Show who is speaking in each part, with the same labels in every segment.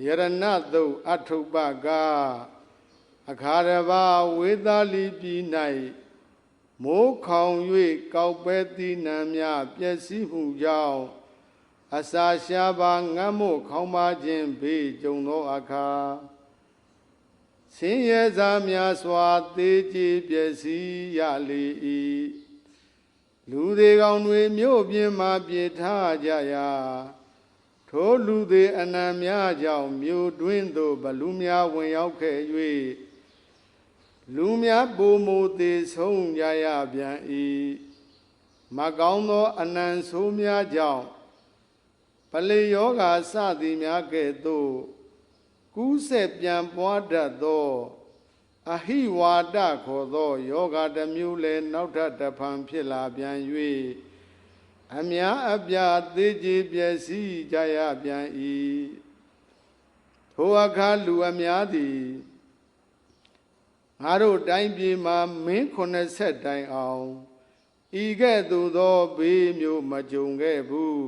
Speaker 1: ယရဏတုတ်အထုပ္ပကအခါရဘာဝေသာလီပြည်၌မိုးခေါင်၍ကောက်ပဲတိနံများပျက်စီးမှုကြောင့်အစာရှားပါငတ်မို့ခေါင်းပါခြင်းဘေးကြုံသောအခါဆင်းရဲစားများစွာသေးကြည်ပျက်စီးရလေ၏လူသေးကောင်တွေမြို့ပြင်းမှပြေထားကြရာ ထိုလူသေးအနံများကြောင့်မြို့တွင်းသို့ဘလူများဝင်ရောက်ခဲ့၍လူများပုံမူသေးဆုံးကြရပြန်၏မကောင်းသောအနံဆိုးများကြောင့်ပလေယောဂါစသည်များကဲ့သို့ကူးဆက်ပြန်ပွားတတ်သောအဟိဝါဒခေါ်သောယောဂတစ်မျိုးလည်းနောက်ထပ်တစ်ဖန်ဖြစ်လာပြန်၍ အများအပြားသေးကြည်ပျက်စီးကြရပြန်၏ထိုအခါလူအများသည်ငါတို့တိုင်းပြည်မှာမင်း80တိုင်အောင်ဤကဲ့သို့သောဘေးမျိုးမကြုံခဲ့ဘူး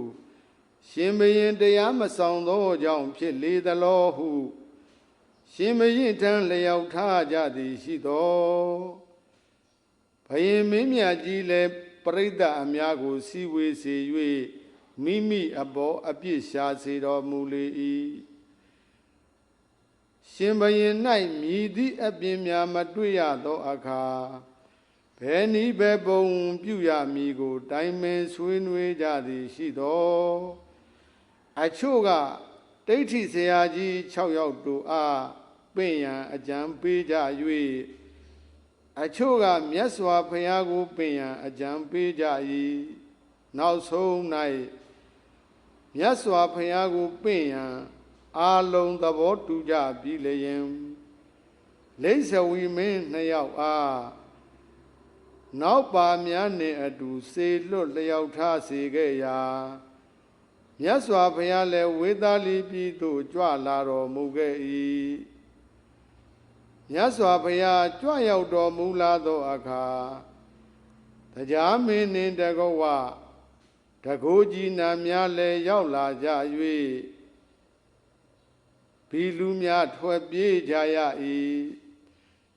Speaker 1: ရှင်ဘရင်တရားမဆောင်သောကြောင့်ဖြစ်လေသလောဟု ရှင်မရင်ထံလျောက်ထားကြသည်ရှိသောဘယင်မင်းမြတ်ကြီးလည်း ပရိသတ်အများကို စီဝေစေ၍မိမိအဘောအပြစ်ရှာစေတော်မူလေ၏ရှင်ဘရင်၌မြည်သည့်အပြင်များမတွေ့ရသောအခါဘယ်နည်းပဲပုံပြုရမည်ကို တိုင်ပင်ဆွေးနွေးကြသည်ရှိသောအချို့ကဒိဋ္ဌိဆရာကြီး6ယောက်တို့အားပင့်ရန်အကြံပေးကြ၍ အချို့ကမြတ်စွာဘုရားကိုပင့်ရန်အကြံပေးကြ၏နောက်ဆုံး၌မြတ်စွာဘုရားကိုပင့်ရန်အာလုံးသဘောတူကြပြီလျင်လိษဝီမင်းနှစ်ယောက်အားနောက်ပါများနှင့်အတူစေလွတ်လျောက်ထားစေခဲ့ရာမြတ်စွာဘုရားလည်းဝေသာလီပြည်သို့ကြွလာတော်မူခဲ့၏ မြတ်စွာဘုရားကြွရောက်တော်မူလာသောအခါတရားမင်းနှင့်တကောဝတကိုးကြီးနာများလည်းရောက်လာကြ၍ဘီလူများထွက်ပြေးကြရ၏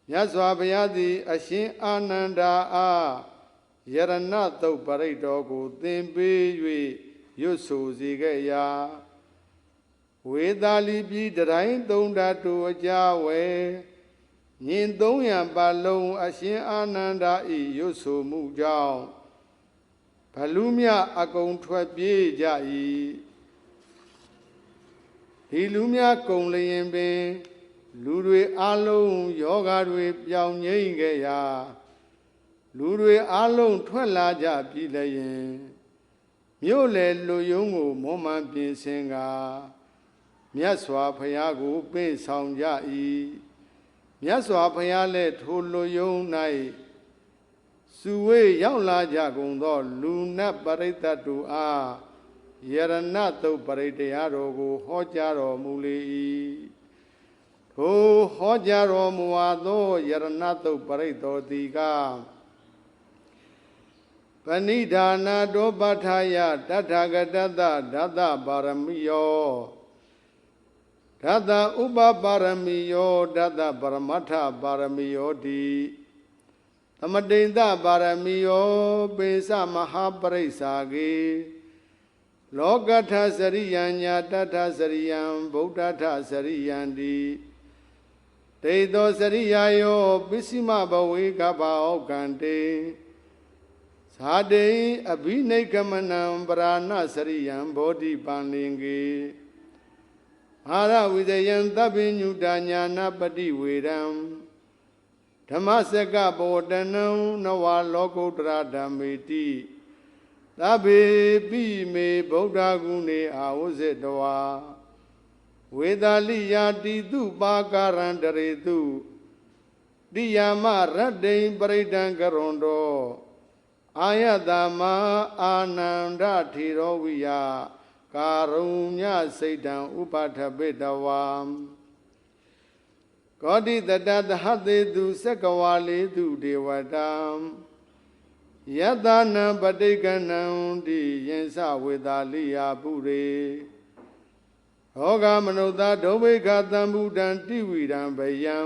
Speaker 1: မြတ်စွာဘုရားသည် အရှင်အာနန္ဒာအားယရဏတုတ်ပရိတ်တော်ကို သင်ပေး၍ရွတ်ဆိုစေခဲ့ရာဝေသာလီပြည်တိုင်းသုံးဓာတုအကြဝဲ ညင်300ပါလုံးအရှင်အာနန္ဒာဤရွတ်ဆိုမှုကြောင့်ဘလူမြအကုန်ထွက်ပြေးကြ၏ဒီလူများကုံလျင်ပင် လူတွေအလုံးယောဂါတွေပြောင်းငိမ့်ခဲ့ရာလူတွေအလုံးထွက်လာကြပြီလျင်မြို့လေလူယုံကိုမောမှန်ပြင်ဆင်ကမြတ်စွာဘုရားကိုပေးဆောင်ကြ၏ မြတ်စွာဘုရားလည်းထိုလူယုံ၌စုဝေးရောက်လာကြကုန်သော လူနတ်ပရိသတ်တို့အားယရဏတုတ်ပရိတရားတော်ကို ဟောကြားတော်မူလေ၏ထိုဟောကြားတော်မူသောယရဏတုတ်ပရိတော်တိကပဏိဒါနာတောပဋ္ဌာယတထာဂတတဓာတပါရမီယော ဓာတဥပပါရမီယောဓာတပရမတ္ထပါရမီယောတိသမတိန်တပါရမီယောပိသမဟာပရိစ္ဆာကေလောကထစရိယံညာတထစရိယံဗုဒ္ဓထစရိယံတိတေသောစရိယာယောပစ္စည်းမဘဝေကပဩကံတေဇာတိအဘိနိကမနံပရာဏစရိယံဘောဓိပန္လင်ကေ အာရဝိဇယံသဗ္ဗညုတညာနာပတိဝေရံဓမ္မစကဘောတနံနဝလောကုတ္တရာဓမ္မေတိသဗ္ဗေပိမေဗုဒ္ဓဂုဏေအာဝဇ္ဇတဝါဝေသာလိယာတိတုပါကာရံတရေတုတိယမရတ္တိံပရိဒံကရွန်တောအာယတမအာနန္ဒထေရောဝိယ ကာရုညစိတ်တံဥပထပိတဝံကောတိတတသဟတေတုစကဝါလေတုဒေဝတံယတနံပဋိကဏံတိယင်္စဝေသာလိယာပုရေဟောကမနုဿဒုဗိခသံဗုဒံတိဝိရံဗယံ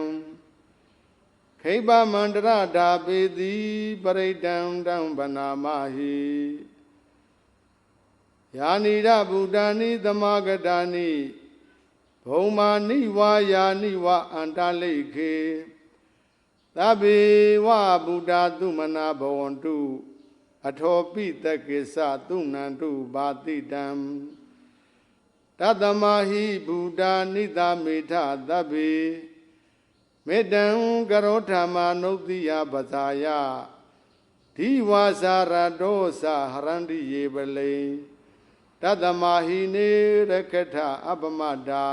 Speaker 1: ခိဗ္ဗမန္တရဓာပေတိပရိတံတံဗနာမဟိ ယာနိရဗုဒ္ဓာနိသမဂတာနိဘုံမာနိဝါယာနိဝအန္တလိခေသဗ္ဗေဝဗုဒ္ဓသုမနာဘဝန္တုအထောပိတကိစ္စသုဏန္တုဘာတိတံတတမဟိဗုဒ္ဓနိသမေထသဗ္ဗေမေတံကရောဓမ္မာနုတ္တိယပဇာယဒီဝါစာရတောသဟရန္တိယေပလေ တတမဟိနေရခထအပမတာ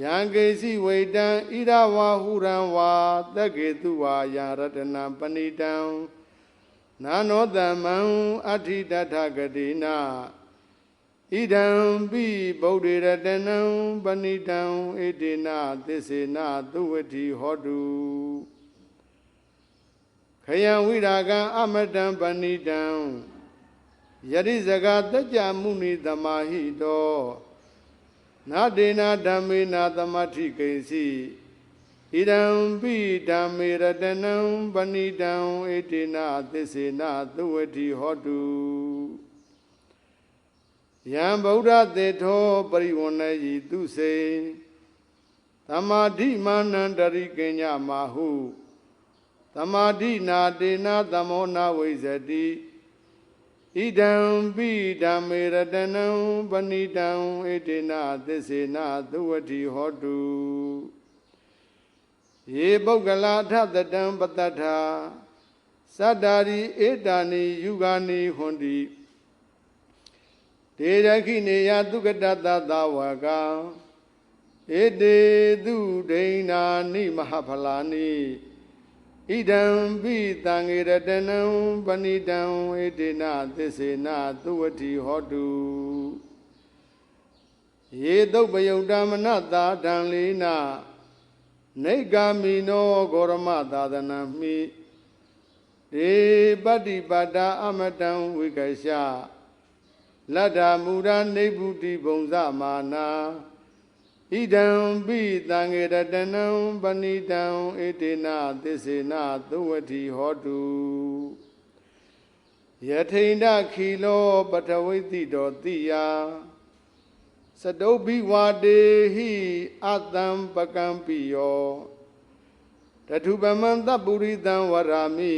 Speaker 1: ယံကေစီဝိတံဣရဝါဟုရံဝါတက္ကေတုဝါယရတနာပဏိတံနာနောတမံအဋ္ဌိတထဂတိနာဣဒံပိဗုဒ္ဓေရတနံပဏိတံဣတိနာသစ္စေနာသုဝတိဟောတုခယံဝိရာကံအမတံပဏိတံ ယရိဇဂတကြမုနိသမာဟိတောနာဒေနာဓမ္မေနာသမထိကိဉ္စီဣဒံပိဓမ္မေရတနံပဏိတံဣတိနာသစ္စေနာသုဝတိဟောတုယံဗုဒ္ဓသေထောပရိဝဏယီသူစေသမာဓိမာနန္တရိကညမာဟုသမာဓိနာတေနာသမောနာဝိဇတိ ဣဒံပိဓမ္မေရတနံပဏိတံဣတိနာသစ္စေနာသုဝတိဟောတုယေပုဂ္ဂလာထသတံပတ္တထာသတ္တာရိဧတာနိယုဂာနိဟွန်တိတေရခိနေယသုကတတသဝကဧတေသူဒိဏာနိမဟာဖလာနိ ဣဒံပိတံငေရတနံပဏိတံဝေဒေနသစ္စေနသုဝတိဟောတုယေတုပယုတ်တမနတာတံလေးနာနေဂာမိနောဂောရမသာသနံမိဒေပတ္တိပါဒာအမတံဝိကရှလတ္တာမူရာနေဗုတိဘုံဇမာနာ ဣဒံပိတံငေရတနံပဏိတံဣတိနာသစ္စေနာသုဝတိဟောတုယထိန်ဒခီလောပထဝိတိတောတိယစတုဘိဝါဒေဟိအတံပကံပိယောတထုပမံတပုရိတံဝရာမိ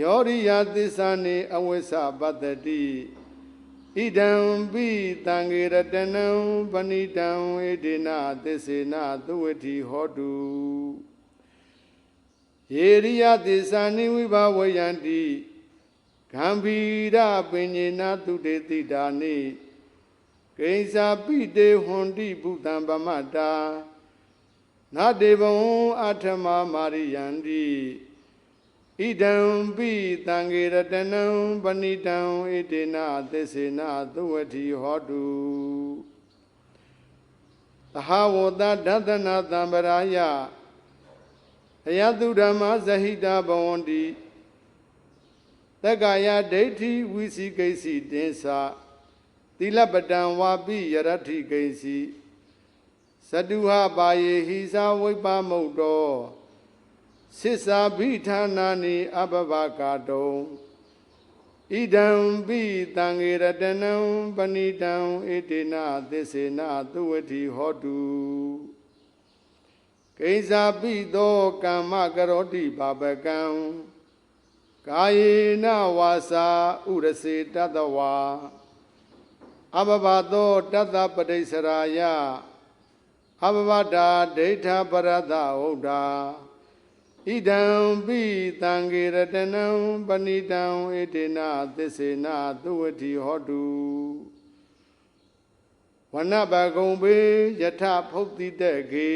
Speaker 1: ယောရိယသစ္စာနေအဝိသပတ္တိ ဣဒံပိတံငေရတနံပဏိတံဝေဒေနသစ္စေနသုဝတိဟောတုယေရိယသစ္စာနိဝိဘဝယန္တိဂံဗီရပင်ညေနသုတေတိတာနိကိဉ္စာပိတေဟွန်တိဘုတံပမတ္တာနာတေဘဝံအထမမာရိယန္တိ ဣဒံပိတံငေရတနံပဏိတံဣတေနသစ္စေနသုဝတိဟောတုသဟဝတဒသနာတံပရာယအယတုဓမ္မဇဟိတာဘဝန္တိတက္ကာယဒိဋ္ဌိဝိစီကိစီတင်္စာသီလပတံဝါပိယရထိကိစီသတုဟပါယေဟိသာဝိပမုတ်တော သစ္စာဘိဌာနာနိအပပကာတုံဣဒံပိတံငေရတနံပဏိတံဣတိနာသစ္စေနာသုဝတိဟောတုကိဉ္စာပိသောကမ္မကရောတိပါပကံကာယေနဝါစာဥရစေတတဝါအဘဘသောတတပတိစရာယအဘဘတာဒိဋ္ဌပရတဟုတ်တာ ဣဒံပိတံဂေရတနံပဏိတံဣတိနာသစ္စေနာသုဝတိဟောတုဝနဘဂုံပေယထဖုတ်တိတေကေ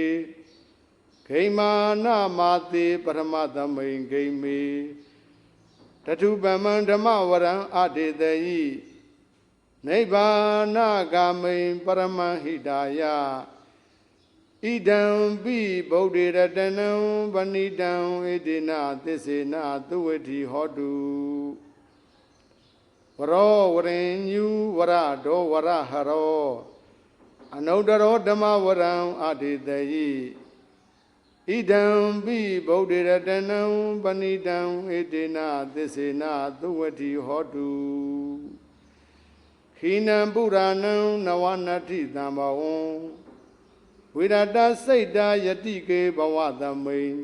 Speaker 1: ဂိမာနမာတိပရမသမိန်ဂိမေတထုပမံဓမ္မဝရံအတေတယိနိဗ္ဗာနဂာမိန်ပရမဟိတာယ ဣဒံပိဗုဒ္ဓေရတနံပဏိတံဣတိနာသစ္စေနာသုဝတိဟောတုဝရောဝရင်ညူဝရဒောဝရဟရောအနုတ္တရောဓမ္မဝရံအတေတယိဣဒံပိဗုဒ္ဓရတနံပဏိတံဣတေနသစ္စေနသုဝတိဟောတုခိနံပုရာဏံနဝနတ္ထိတံဘဝံ ဝိရတစိတ်တာယတိကေဘဝသမိန်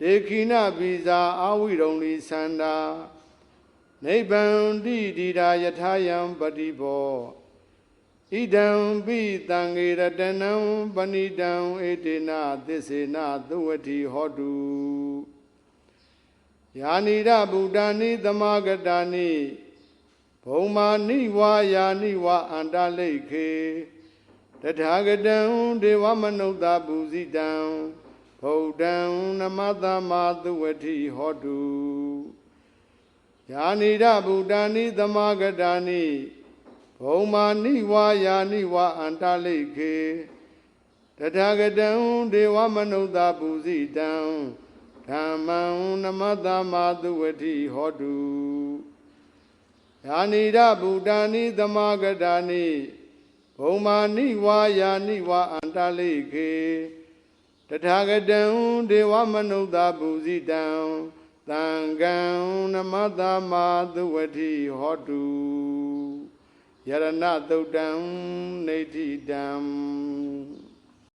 Speaker 1: ဒေခိနဗီဇာအာဝိရုံလိသန္တာနိဗ္ဗံတိတိရာယထာယံပတိဘောဣဒံပိတံငေရတနံပဏိတံဧတေနသစ္စေနသုဝတိဟောတုယာနိရဗုဒ္ဓာနိသမာဂတာနိဘုံမာနိဝါယာနိဝါအန္တလိခေ တထာဂတံဒေဝမနုဿပုဇိတံဗုဒ္ဓံနမတမသုဝတိဟောတုယာနိရဗုဒ္ဓာနိသမာဂတာနိဘုံမာနိဝါယာနိဝါအန္တလိခေတထာဂတံဒေဝမနုဿပုဇိတံဓမ္မံနမတမသုဝတိဟောတုယာနိရဗုဒ္ဓာနိသမာဂတာနိ ဘုံမာနိဝါယာနိဝါအန္တလိခေတထာဂတံဒေဝမနုဿပုဇိတံသံဃံနမတမသုဝတိဟောတုယရဏသုတ်တံနေတိတံ